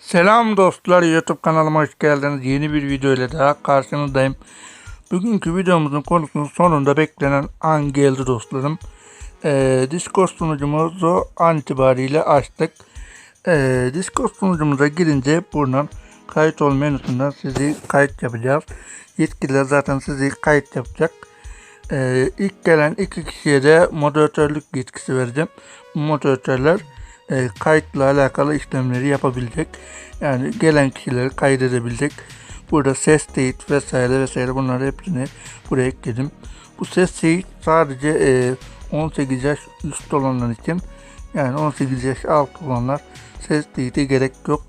Selam dostlar YouTube kanalıma hoş geldiniz. Yeni bir video ile daha karşınızdayım. Bugünkü videomuzun konusunun sonunda beklenen an geldi dostlarım. Ee, Discord sunucumuzu an itibariyle açtık. Ee, Discord sunucumuza girince buradan kayıt ol menüsünden sizi kayıt yapacağız. Yetkililer zaten sizi kayıt yapacak. Ee, ilk gelen iki kişiye de moderatörlük yetkisi vereceğim. Moderatörler e, kayıtla alakalı işlemleri yapabilecek. Yani gelen kişileri kaydedebilecek. Burada ses teyit vesaire vesaire bunları hepsini buraya ekledim. Bu ses teyit sadece e, 18 yaş üst olanlar için yani 18 yaş alt olanlar ses teyite gerek yok.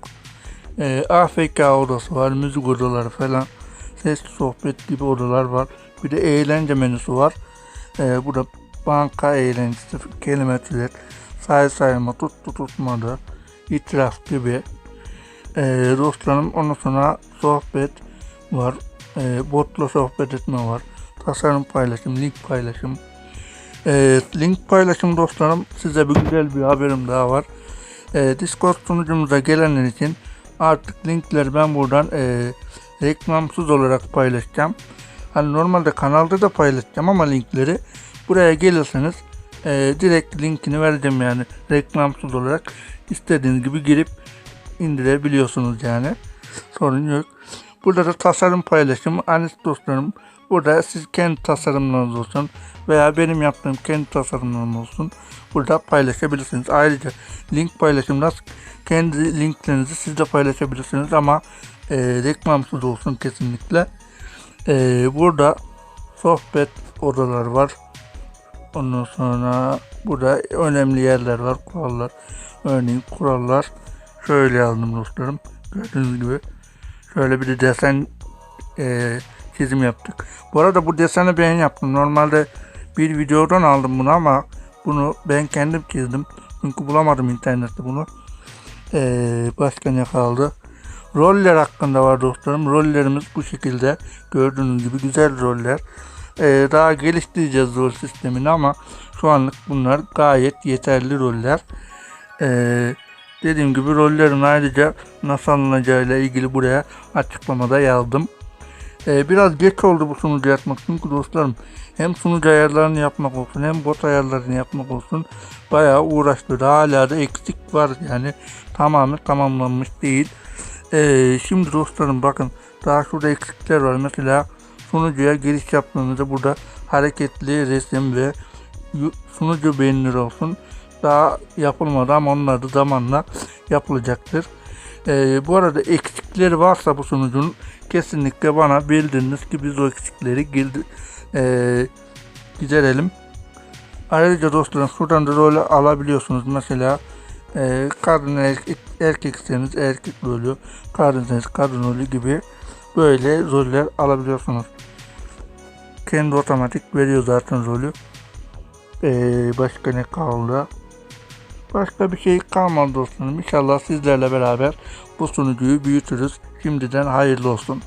E, AFK odası var, müzik odaları falan, ses sohbet gibi odalar var. Bir de eğlence menüsü var. E, burada banka eğlencesi, kelime türet, say sayma, tuttu tutmadı, itiraf gibi. E, dostlarım ondan sonra sohbet var. E, botla sohbet etme var. Tasarım paylaşım, link paylaşım. E, link paylaşım dostlarım size bir güzel bir haberim daha var. E, Discord sunucumuza gelenler için artık linkleri ben buradan e, reklamsız olarak paylaşacağım. Hani normalde kanalda da paylaşacağım ama linkleri buraya gelirseniz e, direkt linkini vereceğim yani reklamsız olarak istediğiniz gibi girip indirebiliyorsunuz yani sorun yok. Burada da tasarım paylaşımı anis dostlarım burada siz kendi tasarımlarınız olsun veya benim yaptığım kendi tasarımlarım olsun burada paylaşabilirsiniz. Ayrıca link paylaşımda kendi linklerinizi siz de paylaşabilirsiniz ama e, reklamsız olsun kesinlikle. E, burada sohbet odaları var. Ondan sonra burada önemli yerler var, kurallar. Örneğin kurallar şöyle yazdım dostlarım. Gördüğünüz gibi şöyle bir de desen e, çizim yaptık. Bu arada bu deseni ben yaptım. Normalde bir videodan aldım bunu ama bunu ben kendim çizdim. Çünkü bulamadım internette bunu. E, başka ne kaldı? Roller hakkında var dostlarım. Rollerimiz bu şekilde. Gördüğünüz gibi güzel roller. Ee, daha geliştireceğiz rol sistemini ama şu anlık bunlar gayet yeterli roller. Ee, dediğim gibi rollerin ayrıca nasıl alınacağıyla ilgili buraya açıklamada yazdım. Ee, biraz geç oldu bu sunucu yapmak çünkü dostlarım hem sunucu ayarlarını yapmak olsun hem bot ayarlarını yapmak olsun bayağı uğraştırdı. Hala da eksik var yani tamamen tamamlanmış değil. Ee, şimdi dostlarım bakın daha şurada eksikler var. Mesela sunucuya giriş yaptığınızda burada hareketli resim ve sunucu beğenilir olsun. Daha yapılmadı ama onlar da zamanla yapılacaktır. Ee, bu arada eksikleri varsa bu sunucunun kesinlikle bana bildiriniz ki biz o eksikleri gildi, ee, giderelim. Ayrıca dostlarım şuradan da rol alabiliyorsunuz. Mesela e, kadın erkek, erkekseniz erkek rolü, kadınsanız kadın rolü gibi böyle roller alabiliyorsunuz. Kendi otomatik veriyor zaten rolü. Ee, başka ne kaldı? Başka bir şey kalmadı dostlarım. İnşallah sizlerle beraber bu sunucuyu büyütürüz. Şimdiden hayırlı olsun.